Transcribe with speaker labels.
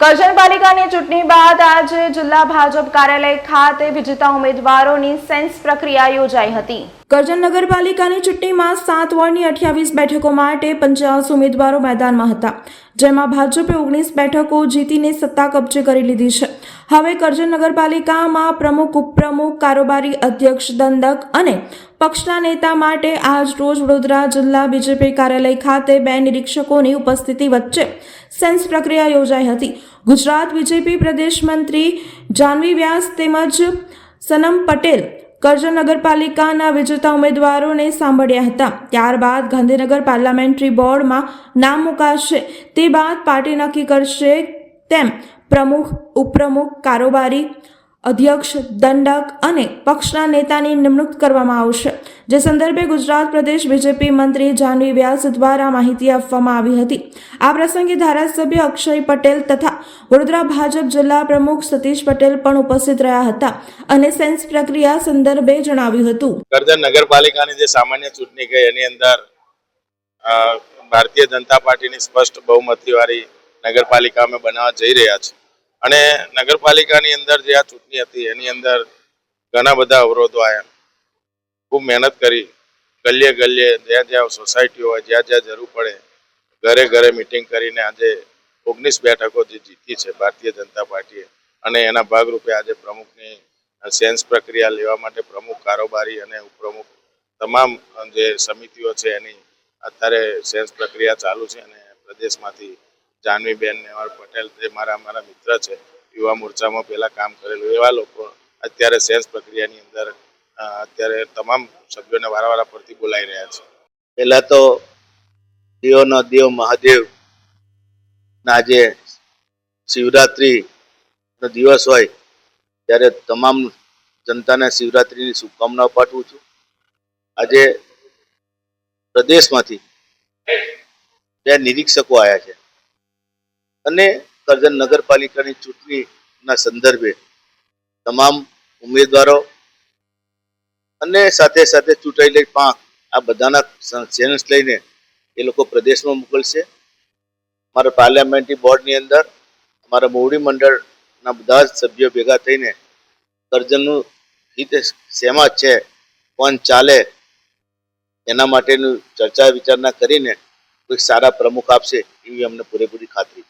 Speaker 1: કરજણ પાલિકાની ચૂંટણી બાદ આજે જિલ્લા ભાજપ કાર્યાલય ખાતે વિજેતા ઉમેદવારોની સેન્સ પ્રક્રિયા યોજાઈ હતી. કરજણ નગરપાલિકાની ચૂંટણીમાં સાત વોર્ડની અઠ્યાવીસ બેઠકો માટે પંચાવન ઉમેદવારો મેદાનમાં હતા, જેમાં ભાજપે ઓગણીસ બેઠકો જીતીને સત્તા કબજે કરી લીધી છે. હવે કરજણ નગરપાલિકામાં પ્રમુખ, ઉપપ્રમુખ, કારોબારી અધ્યક્ષ, દંડક અને પક્ષના નેતા માટે આજ રોજ વડોદરા જિલ્લા બીજેપી કાર્યાલય ખાતે બે નિરીક્ષકોની ઉપસ્થિતિ વચ્ચે સેન્સ પ્રક્રિયા યોજાઈ હતી. ગુજરાત બીજેપી પ્રદેશ મંત્રી જાનવી વ્યાસ તેમજ સનમ પટેલ કરજણ નગરપાલિકાના વિજેતા ઉમેદવારોને સાંભળ્યા હતા. ત્યારબાદ ગાંધીનગર પાર્લામેન્ટરી બોર્ડમાં નામ મુકાશે. તે બાદ પાર્ટી નક્કી કરશે તેમ પ્રમુખ, ઉપપ્રમુખ, કારોબારી અધ્યક્ષ, દંડક અને પક્ષના નેતાની નિમણૂક કરવામાં આવશે. જે સંદર્ભે ગુજરાત પ્રદેશ બીજેપી મંત્રી જાનવી વ્યાસ દ્વારા માહિતી આપવામાં આવી હતી. આ પ્રસંગે ધારાસભ્ય અક્ષય પટેલ તથા વડોદરા ભાજપ જિલ્લા પ્રમુખ સતીશ પટેલ પણ ઉપસ્થિત રહ્યા હતા અને સેન્સ પ્રક્રિયા સંદર્ભે જણાવ્યું હતું.
Speaker 2: કરજણ નગરપાલિકાની જે સામાન્ય ચૂંટણી ગઈ, એની અંદર ભારતીય જનતા પાર્ટીની સ્પષ્ટ બહુમતીવાળી નગરપાલિકા અમે બનાવવા જઈ રહ્યા છે અને નગરપાલિકાની અંદર જે આ ચૂંટણી હતી, એની અંદર ઘણા બધા અવરોધો આવ્યા ખૂબ મહેનત કરી. ગલીએ ગલીએ જ્યાં જ્યાં સોસાયટીઓ હોય, જ્યાં જ્યાં જરૂર પડે, ઘરે ઘરે મિટિંગ કરીને આજે ઓગણીસ બેઠકો જે જીતી છે ભારતીય જનતા પાર્ટીએ અને એના ભાગરૂપે આજે પ્રમુખની સેન્સ પ્રક્રિયા લેવા માટે પ્રમુખ કારોબારી અને ઉપપ્રમુખ તમામ જે સમિતિઓ છે એની અત્યારે સેન્સ પ્રક્રિયા ચાલુ છે અને પ્રદેશમાંથી જાનવીબેન નેવાલ પટેલ જે મારા મારા મિત્ર છે, યુવા મોરચામાં પહેલા કામ કરેલું એવા લોકો અત્યારે સેન્સ પ્રક્રિયાની અંદર અત્યારે તમામ સભ્યોને વારાવાર પરથી બોલાઈ રહ્યા છે.
Speaker 3: પહેલા તો દેવનો દેવ મહાદેવ ના જે શિવરાત્રિનો દિવસ હોય, ત્યારે તમામ જનતાને શિવરાત્રીની શુભકામનાઓ પાઠવું છું. આજે પ્રદેશમાંથી બે નિરીક્ષકો આવ્યા છે. અને કરજણ નગરપાલિકાની ચૂંટણીના સંદર્ભે તમામ ઉમેદવારો અને સાથે સાથે ચૂંટાયેલી પાંખ, આ બધાના ચેલેન્જ લઈને એ લોકો પ્રદેશમાં મોકલશે. મારા પાર્લામેન્ટરી બોર્ડની અંદર અમારા મોવડી મંડળના બધા જ સભ્યો ભેગા થઈને કરજણનું હિત શેમાં છે, કોણ ચાલે, એના માટેનું ચર્ચા વિચારણા કરીને કોઈ સારા પ્રમુખ આપશે એવી અમને પૂરેપૂરી ખાતરી